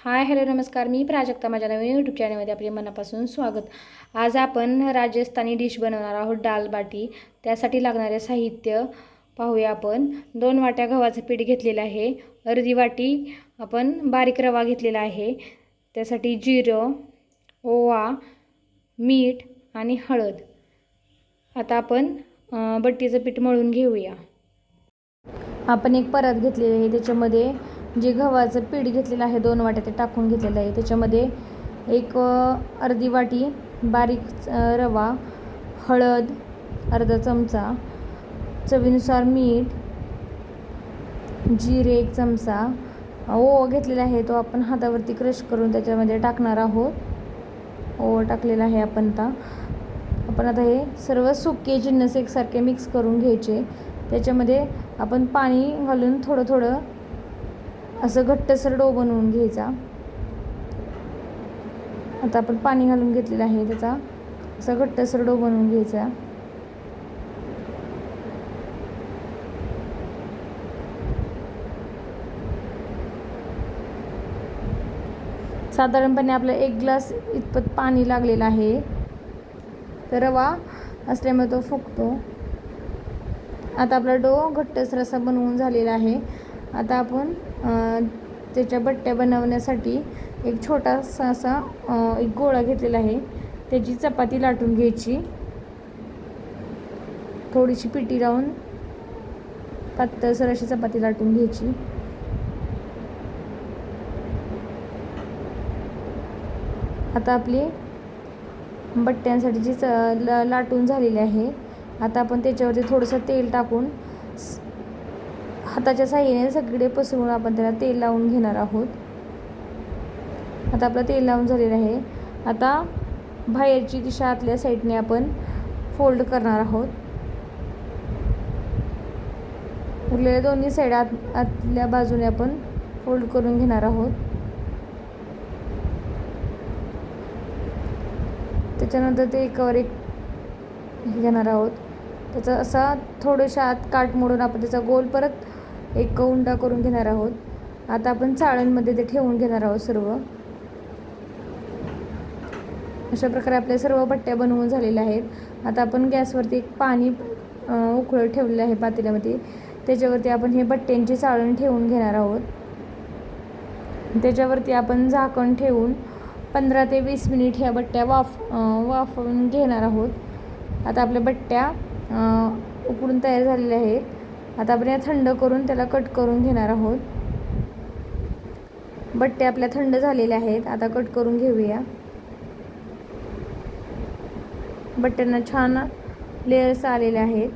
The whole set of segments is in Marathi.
हाय हॅलो नमस्कार. मी प्राजक्ता. माझ्या नवीन यूट्यूब चॅनलमध्ये आपले मनापासून स्वागत. आज आपण राजस्थानी डिश बनवणार आहोत डाल बाटी. त्यासाठी लागणारे साहित्य पाहूया आपण. दोन वाट्या गव्हाचं पीठ घेतलेलं आहे. अर्धी वाटी आपण बारीक रवा घेतलेला आहे. त्यासाठी जिरं ओवा मीठ आणि हळद. आता आपण बट्टीचं पीठ मळून घेऊया. आपण एक परत घेतलेली आहे. त्याच्यामध्ये जे गव्हाचं पीठ घेतलेलं आहे दोन वाट्या ते टाकून घेतलेलं आहे. त्याच्यामध्ये एक अर्धी वाटी बारीक रवा हळद अर्धा चमचा चवीनुसार मीठ जिरे एक चमचा. ओवा घेतलेला आहे तो आपण हातावरती क्रश करून त्याच्यामध्ये टाकणार आहोत. ओवा टाकलेला आहे आपण आता. आपण आता हे सर्व सुके जिन्नस एकसारखे मिक्स करून घ्यायचे. त्याच्यामध्ये आपण पाणी घालून थोडं थोडं असं घट्टसर डो बनवून घ्यायचा. आता आपण पाणी घालून घेतलेलं आहे त्याचा. असा घट्टसर डो बनवून घ्यायचा. साधारणपणे आपलं एक ग्लास इतपत पाणी लागलेलं आहे. तर रवा असल्यामुळे तो फुगतो. आता आपला डो घट्टसर असा बनवून झालेला आहे. आता आपण त्याच्या बट्ट्या बनवण्यासाठी एक छोटासा असा एक गोळा घेतलेला आहे. त्याची चपाती लाटून घ्यायची. थोडीशी पिठी लावून पातळसर अशी चपाती लाटून घ्यायची. आता आपली बट्ट्यांसाठी जी च लाटून झालेली आहे आता आपण त्याच्यावरती थोडंसं तेल टाकून हाताच्या साह्याने सगळे पसरून आपण त्याला तेल लावून घेणार आहोत. आता आपलं तेल लावून झालेलं आहे. आता बाहेरची दिशा आतल्या साईडने आपण फोल्ड करणार आहोत. उरलेल्या दोन्ही साईड आत आतल्या बाजूने आपण फोल्ड करून घेणार आहोत. त्याच्यानंतर ते एकावर एक हे घेणार आहोत. त्याचा असा थोडंशा आत काठ मोडून आपण त्याचा गोल परत एक उंडा करून घेणार आहोत. आता आपण चाळणमध्ये ते ठेवून घेणार आहोत सर्व. अशा प्रकारे आपल्या सर्व बट्ट्या बनवून झालेल्या आहेत. आता आपण गॅसवरती एक पाणी उकळत ठेवलेलं आहे पातेल्यामध्ये. त्याच्यावरती आपण हे बट्ट्यांची चाळण ठेवून घेणार आहोत. त्याच्यावरती आपण झाकण ठेवून पंधरा ते वीस मिनिट ह्या बट्ट्या वाफ वाफवून घेणार आहोत. आता आपल्या बट्ट्या उकळून उकडून तयार झालेल्या आहेत. आता आपण या थंड करून त्याला कट करून घेणार आहोत. बट्टे आपल्या थंड झालेले आहेत आता कट करून घेऊया. बट्ट्यांना छान लेयर्स आलेले आहेत.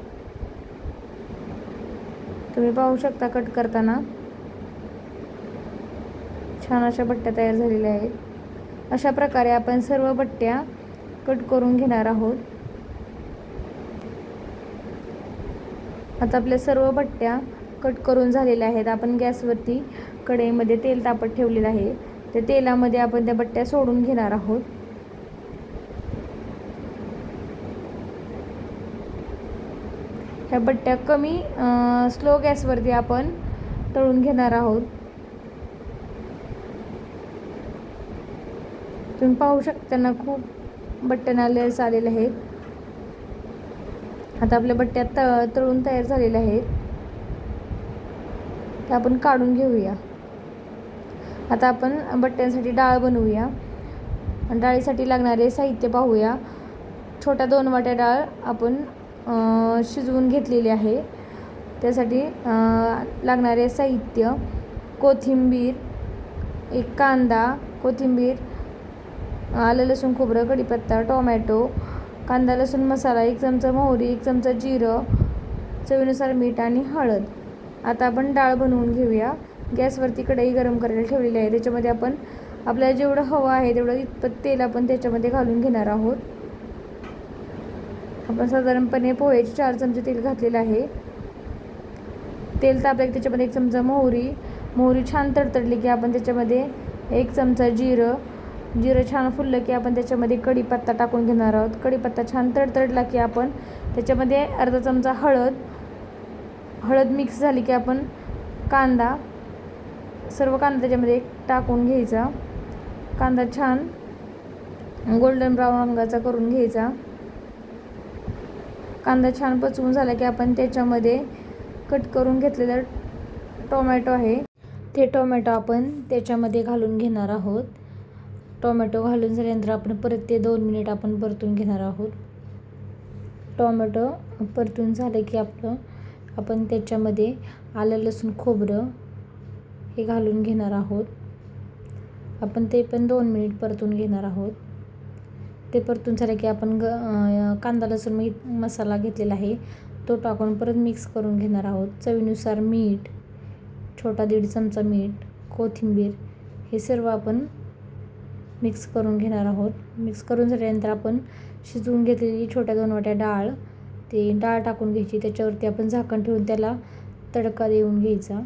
तुम्ही पाहू शकता कट करताना. छान अशा बट्ट्या तयार झालेल्या आहेत. अशा प्रकारे आपण सर्व बट्ट्या कट करून घेणार आहोत. आता आपल्या सर्व बट्ट्या कट करून झालेल्या आहेत. आपण गॅसवरती कढईमध्ये तेल तापत ठेवलेलं आहे. त्या तेलामध्ये आपण त्या बट्ट्या सोडून घेणार आहोत. ह्या बट्ट्या कमी स्लो गॅसवरती आपण तळून घेणार आहोत. तुम्ही पाहू शकता ना खूप बट्ट्यांना लेस आलेले आहेत. आता आपल्या बट्ट्या त तळून तयार झालेल्या आहेत. त्या आपण काढून घेऊया. आता आपण बट्ट्यांसाठी डाळ बनवूया. आणि डाळीसाठी लागणारे साहित्य पाहूया. छोट्या दोन वाट्या डाळ आपण शिजवून घेतलेली आहे. त्यासाठी लागणारे साहित्य कोथिंबीर एक कांदा कोथिंबीर आलं लसूण खोबरं कढीपत्ता टोमॅटो कांदा लसूण मसाला एक चमचा मोहरी एक चमचा जिरं चवीनुसार मीठ आणि हळद. आता आपण डाळ बनवून घेऊया. गॅसवरती कढई गरम करायला ठेवलेली आहे. त्याच्यामध्ये आपण आपल्याला जेवढं हवं आहे तेवढं इतपत तेल आपण त्याच्यामध्ये घालून घेणार आहोत. आपण साधारणपणे पोह्याचे चार चमचे तेल घातलेलं आहे. तेल तापलं की त्याच्यामध्ये एक चमचा मोहरी. मोहरी छान तडतडली की आपण त्याच्यामध्ये एक चमचा जिरं जिरं छान फुललं की आपण त्याच्यामध्ये कढीपत्ता टाकून घेणार आहोत. कढीपत्ता छान तडतडला की आपण त्याच्यामध्ये अर्धा चमचा हळद हळद मिक्स झाली की आपण कांदा सर्व कांदा त्याच्यामध्ये टाकून घ्यायचा. कांदा छान गोल्डन ब्राऊन रंगाचा करून घ्यायचा. कांदा छान पचवून झाला की आपण त्याच्यामध्ये कट करून घेतलेलं टोमॅटो आहे. ते टोमॅटो आपण त्याच्यामध्ये घालून घेणार आहोत. टोमॅटो घालून झाल्यानंतर आपण परत ते दोन मिनिट आपण परतून घेणार आहोत. टोमॅटो परतून झालं की आपलं आपण त्याच्यामध्ये आलं लसूण खोबरं हे घालून घेणार आहोत. आपण ते पण दोन मिनिट परतून घेणार आहोत. ते परतून झालं की आपण ग कांदा लसूण मी मसाला घेतलेला आहे. तो टाकून परत मिक्स करून घेणार आहोत. चवीनुसार मीठ छोटा दीड चमचा मीठ कोथिंबीर हे सर्व आपण मिक्स करून घेणार आहोत. मिक्स करून झाल्यानंतर आपण शिजवून घेतलेली छोट्या दोन वाट्या डाळ ते डाळ टाकून घ्यायची. त्याच्यावरती आपण झाकण ठेवून त्याला तडका देऊन घ्यायचा.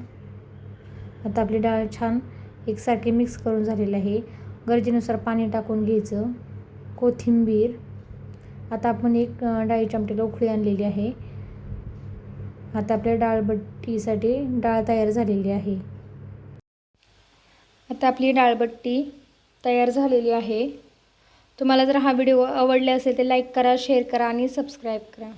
आता आपली डाळ छान एकसारखी मिक्स करून झालेली आहे. गरजेनुसार पाणी टाकून घ्यायचं. कोथिंबीर. आता आपण एक डाळी डाळीच्या आमटीला आणलेली आहे. आता आपल्या डाळबट्टीसाठी डाळ तयार झालेली आहे. आता आपली डाळबट्टी तयार झालेली आहे. तुम्हाला जर हा व्हिडिओ आवडला असेल तर लाईक करा शेअर करा आणि सबस्क्राईब करा.